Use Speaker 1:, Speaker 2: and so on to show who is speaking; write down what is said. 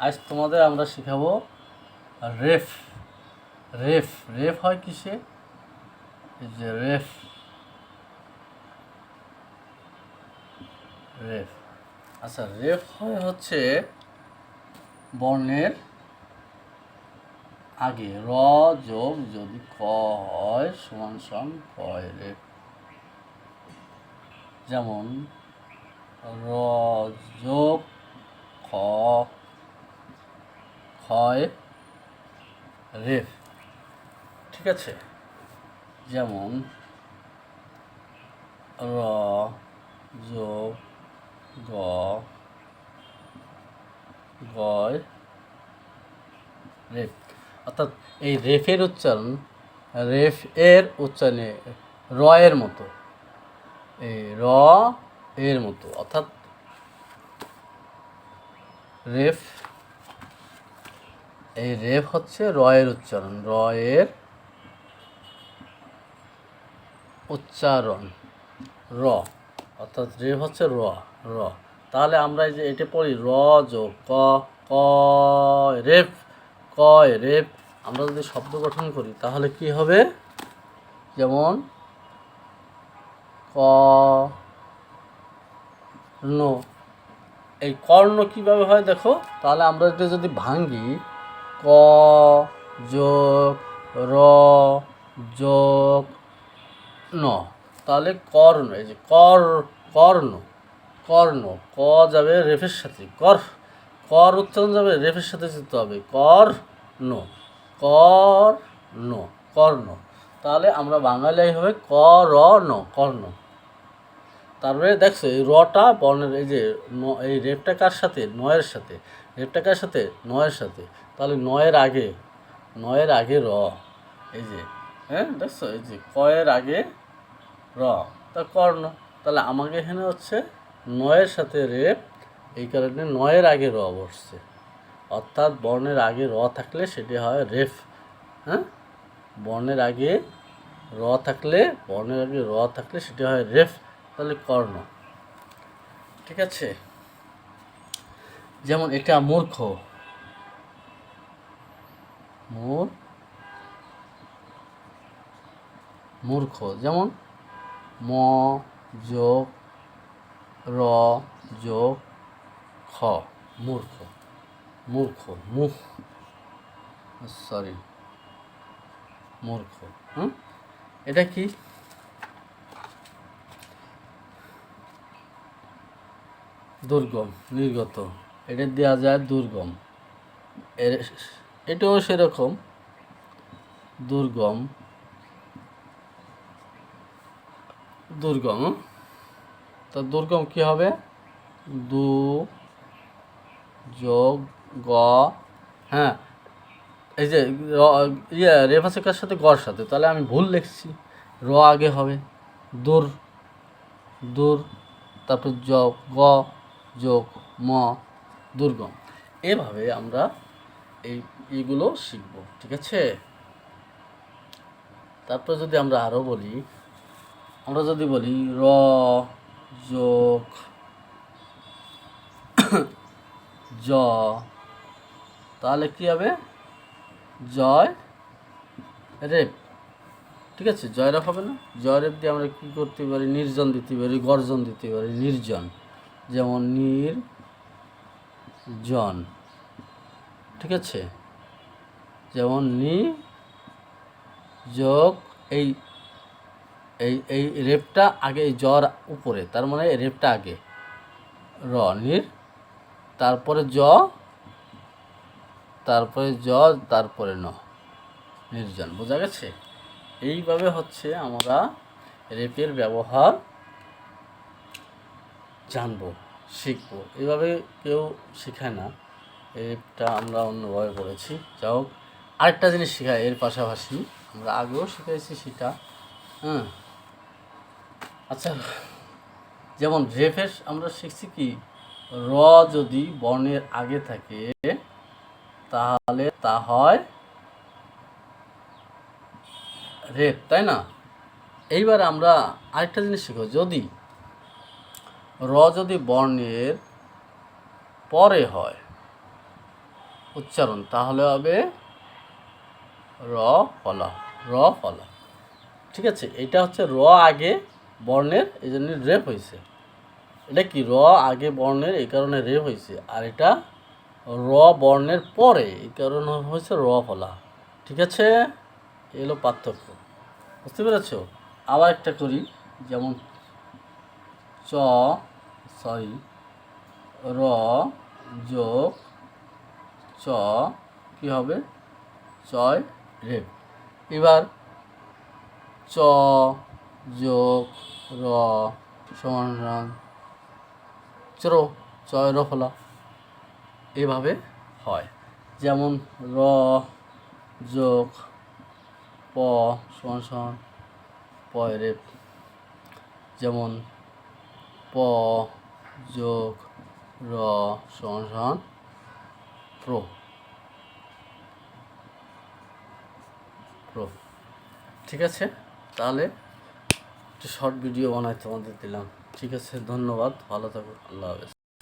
Speaker 1: আজ তোমাদের আমরা শেখাবো রেফ। রেফ রেফ হয় কিসে? যে রেফ। রেফ। আচ্ছা রেফ হয় হচ্ছে বর্ণের আগে। র যোগ যদি ক হয়, সমান সমান কয় রেফ। যেমন, র যোগ খ, ক্ষয়, রেফ। ঠিক আছে? যেমন, র যোগ গ, গয়, রেফ। অর্থাৎ এই রেফের উচ্চারণ, রেফ এর উচ্চারণে র এর মতো। এই র এর মতো। অর্থাৎ রেফ, এই রেফ হচ্ছে র এর উচ্চারণ র এর উচ্চারণ, র, অর্থাৎ রেফ হচ্ছে র র। তাহলে আমরা এই যে এটা পড়ি, র যোগ ক ক, রেফ কয় রেফ। আমরা যদি শব্দ গঠন করি, তাহলে কি হবে? যেমন, ক, ন। এই কর্ণ কীভাবে হয় দেখো? তাহলে আমরা এটা যদি ভাঙ্গি, ক যোগ র যোগ ন। তাহলে কর্ণ, এই যে কর, কর্ণ কর্ণ, ক যাবে রেফের সাথে, কর কর উচ্চারণ যাবে রেফের সাথে যেতে হবে কর ন কর ন কর্ণ। তাহলে আমরা বাঙালি হবে ক, র, ন, কর্ণ। তারপরে দেখছ, এই রটা বর্ণের, এই যে এই রেপটা কার সাথে? নয়ের সাথে। রেপটা কার সাথে? নয়ের সাথে। তাহলে নয়ের আগে নয়ের আগে র। এই যে হ্যাঁ দেখছ? এই যে, কয়ের আগে র। তা কর্ণ তাহলে আমাকে এখানে হচ্ছে নয়ের সাথে রেপ, এই কারণে নয়ের আগে র বসছে। অর্থাৎ বর্ণের আগে র থাকলে সেটি হয় রেফ। হ্যাঁ? বর্ণের আগে র থাকলে, বর্ণের আগে র থাকলে সেটি হয় রেফ। তাহলে কর্ণ। ঠিক আছে? যেমন এটা মূর্খ। মূর মূর্খ। যেমন ম, যোগ, র, যোগ, খ। মূর্খ। মূর্খ। মুখ সরি। মূর্খ। হুম? এটা কি? দুর্গম, নির্গত। এটা দেওয়া যায় দুর্গম। এটাও সেরকম। দুর্গম। দুর্গম। তা দুর্গম কি হবে? দু, যোগ, গ। হ্যাঁ এই যে ইয়ে রেফাসে কার সাথে গর সাথে। তাহলে আমি ভুল লিখছি। র আগে হবে। দূর দূর, তারপর জ গ। যোগ, ম, দুর্গম। এভাবে আমরা এই, এইগুলো শিখব, ঠিক আছে? তারপর যদি আমরা আরও বলি, আমরা যদি বলি র, যোগ, জ, তাহলে কি হবে? জয়, রেপ, ঠিক আছে? জয় জয়রেপ হবে না? জয় জয়রেপ দিয়ে আমরা কী করতে পারি? নির্জন দিতে পারি, গর্জন দিতে পারি, নির্জন। যেমন নির্জন ঠিক আছে? যেমন নি, যোগ, এই এই এই রেপটা আগে, এই জ্বর উপরে, তার মানে রেপটা আগে। র, নির, তারপরে জ তারপরে জ, তারপরে ন। নির্জন, বোঝা গেছে? এইভাবে হচ্ছে আমরা রেপের ব্যবহার জানব, শিখব। এভাবে কেউ শেখায় না। রেপটা আমরা অন্যভাবে করেছি। যা হোক, আরেকটা জিনিস শেখায়, এর পাশাপাশি আমরা আগেও শিখাইছি সেটা। হ্যাঁ। আচ্ছা যেমন রেফের আমরা শিখছি কি, র যদি বর্ণের আগে থাকে, তাহলে তা হয় রেপ তাই না? এইবার আমরা আরেকটা জিনিস শিখব। যদি র যদি বর্ণের পরে হয়, উচ্চারণ, তাহলে হবে র ফলা র ফলা। ঠিক আছে, এটা হচ্ছে র আগে বর্ণের, এই জন্য রেপ হয়েছে এটা কি র আগে বর্ণের, এই কারণে রেপ হয়েছে আর এটা র বর্ণের পরে, এই কারণে হয়েছে র ফলা। ঠিক আছে, এলো পার্থক্য। বুঝতে পেরেছ? আবার একটা করি, যেমন চ, সরি, র, যোগ, চ, কি হবে? চয় রেপ এবার চ, যোগ, র, সমান চর চয় র ফলা। এভাবে হয়। যেমন র, যোগ, প, সমান সমান পয় রেপ যেমন প, যোগ, র, সমান সমান, প্রো। প্রো। ঠিক আছে? তাহলে একটু শর্ট ভিডিও বানাই তোমাদের দিলাম। ঠিক আছে? ধন্যবাদ। ভালো থাকো। আল্লাহ হাফেজ।